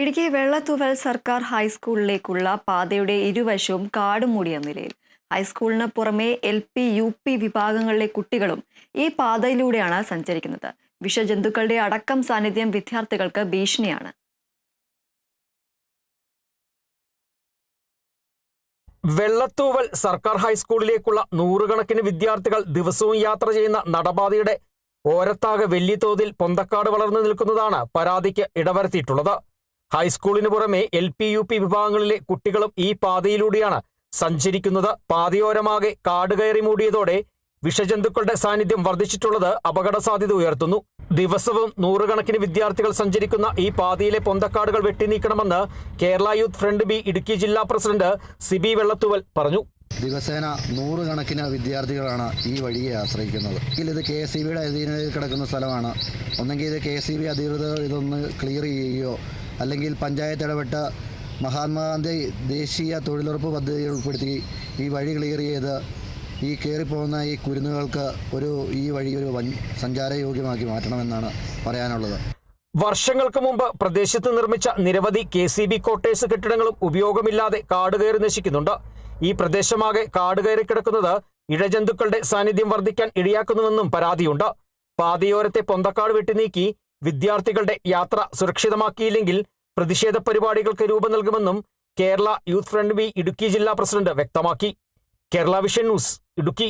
ഇടുക്കി വെള്ളത്തുവൽ സർക്കാർ ഹൈസ്കൂളിലേക്കുള്ള പാതയുടെ ഇരുവശവും കാട് മൂടിയ നിലയിൽ. ഹൈസ്കൂളിന് പുറമെ എൽ പി യു പി വിഭാഗങ്ങളിലെ കുട്ടികളും ഈ പാതയിലൂടെയാണ് സഞ്ചരിക്കുന്നത്. വിഷജന്തുക്കളുടെ അടക്കം സാന്നിധ്യം വിദ്യാർത്ഥികൾക്ക് ഭീഷണിയാണ്. വെള്ളത്തൂവൽ സർക്കാർ ഹൈസ്കൂളിലേക്കുള്ള നൂറുകണക്കിന് വിദ്യാർത്ഥികൾ ദിവസവും യാത്ര ചെയ്യുന്ന നടപാതയുടെ ഓരത്താകെ വലിയ തോതിൽ പൊന്തക്കാട് വളർന്നു നിൽക്കുന്നതാണ് പരാതിക്ക് ഇടവരുത്തിയിട്ടുള്ളത്. ഹൈസ്കൂളിന് പുറമെ എൽ പി യു പി വിഭാഗങ്ങളിലെ കുട്ടികളും ഈ പാതയിലൂടെയാണ് സഞ്ചരിക്കുന്നത്. പാതയോരമാകെ കാട് കയറി മൂടിയതോടെ വിഷജന്തുക്കളുടെ സാന്നിധ്യം വർദ്ധിച്ചിട്ടുള്ളത് അപകട സാധ്യത ഉയർത്തുന്നു. ദിവസവും നൂറുകണക്കിന് വിദ്യാർത്ഥികൾ സഞ്ചരിക്കുന്ന ഈ പാതയിലെ പൊന്തക്കാടുകൾ വെട്ടിനീക്കണമെന്ന് Kerala youth front B Idukki ജില്ലാ പ്രസിഡന്റ് സിബി വെള്ളത്തുവൽ പറഞ്ഞു. ദിവസേന നൂറുകണക്കിന് വിദ്യാർത്ഥികളാണ് ഈ വഴിയെ ആശ്രയിക്കുന്നത്. ഇത് കെ എസ് സി ബിയുടെ അധീനതയിൽ കിടക്കുന്ന സ്ഥലമാണ്. ഒന്നെങ്കിൽ ഇത് കെ എസ് സി ബി അധികൃതർ ഇതൊന്ന് ക്ലിയർ ചെയ്യുകയോ അല്ലെങ്കിൽ പഞ്ചായത്ത് ഇടപെട്ട് മഹാത്മാഗാന്ധി ദേശീയ തൊഴിലുറപ്പ് പദ്ധതിയിൽ ഉൾപ്പെടുത്തി ഈ വഴി ക്ലിയർ ചെയ്ത് ഈ കയറിപ്പോകുന്ന ഈ കുരുന്നുകൾക്ക് ഒരു ഈ വഴി ഒരു വൻ സഞ്ചാരയോഗ്യമാക്കി മാറ്റണമെന്നാണ് പറയാനുള്ളത്. വർഷങ്ങൾക്ക് മുമ്പ് പ്രദേശത്ത് നിർമ്മിച്ച നിരവധി കെ സി ബി കോട്ടേഴ്സ് കെട്ടിടങ്ങളും ഉപയോഗമില്ലാതെ കാട് കയറി നശിക്കുന്നുണ്ട്. ഈ പ്രദേശമാകെ കാട് കയറി കിടക്കുന്നത് ഇഴജന്തുക്കളുടെ സാന്നിധ്യം വർദ്ധിക്കാൻ ഇടയാക്കുന്നുവെന്നും പരാതിയുണ്ട്. പാതയോരത്തെ പൊന്തക്കാട് വെട്ടിനീക്കി വിദ്യാർത്ഥികളുടെ യാത്ര സുരക്ഷിതമാക്കിയില്ലെങ്കിൽ പ്രതിഷേധ പരിപാടികൾക്ക് രൂപം നൽകുമെന്നും Kerala youth front V Idukki ജില്ലാ പ്രസിഡന്റ് വ്യക്തമാക്കി. Kerala vision news Idukki.